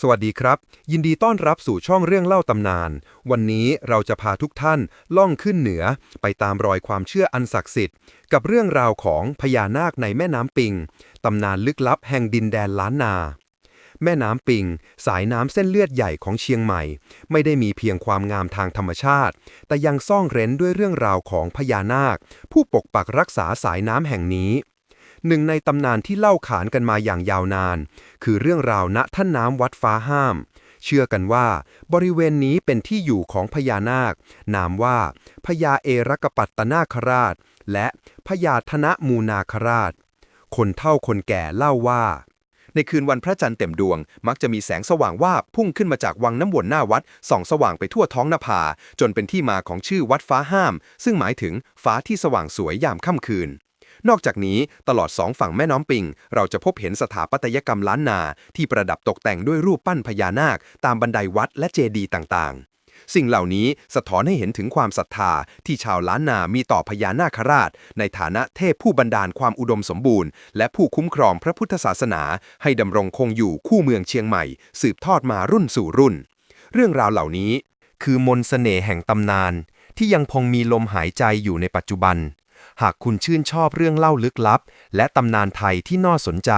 สวัสดีครับ ยินดีต้อนรับสู่ช่องเรื่องเล่าตำนาน วันนี้เราจะพาทุกท่านล่องขึ้นเหนือ ไปตามรอยความเชื่ออันศักดิ์สิทธิ์ กับเรื่องราวของพญานาคในแม่น้ำปิง ตำนานลึกลับแห่งดินแดนล้านนา แม่น้ำปิง สายน้ำเส้นเลือดใหญ่ของเชียงใหม่ ไม่ได้มีเพียงความงามทางธรรมชาติ แต่ยังซ่องเร้นด้วยเรื่องราวของพญานาค ผู้ปกปักรักษาสายน้ำแห่งนี้ หนึ่งในตำนานที่เล่าขานกันมาอย่างยาวนาน คือเรื่องราวณท่านน้ำวัดฟ้าห้าม เชื่อกันว่า บริเวณนี้เป็นที่อยู่ของพญานาค นามว่าพญาเอรักปัตตนาคราช และพญาธนมูนาคราช คนเฒ่าคนแก่เล่าว่าในคืนวันพระจันทร์เต็มดวง มักจะมีแสงสว่างวาบพุ่งขึ้นมาจากวังน้ำวนหน้าวัดส่องสว่างไปทั่วท้องนภา จนเป็นที่มาของชื่อวัดฟ้าห้าม ซึ่งหมายถึงฟ้าที่สว่างสวยยามค่ำคืน นอกจากนี้ตลอดสองฝั่งแม่น้ำปิง เราจะพบเห็นสถาปัตยกรรมล้านนา ที่ประดับตกแต่งด้วยรูปปั้นพญานาค ตามบันไดวัดและเจดีย์ต่างๆสิ่งเหล่านี้สะท้อนให้เห็นถึงความศรัทธาที่ชาวล้านนามีต่อพญานาคราช ในฐานะเทพผู้บันดาลความอุดมสมบูรณ์ และผู้คุ้มครองพระพุทธศาสนา ให้ดำรงคงอยู่คู่เมืองเชียงใหม่ สืบทอดมารุ่นสู่รุ่น เรื่องราวเหล่านี้ คือมนต์เสน่ห์แห่งตำนาน ที่ยังคงมีลมหายใจอยู่ในปัจจุบัน หากคุณชื่นชอบเรื่องเล่าลึกลับ และตำนานไทยที่น่าสนใจ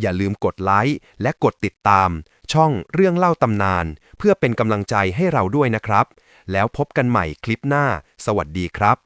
อย่าลืมกดไลค์และกดติดตาม ช่องเรื่องเล่าตำนาน เพื่อเป็นกำลังใจให้เราด้วยนะครับ แล้วพบกันใหม่คลิปหน้า สวัสดีครับ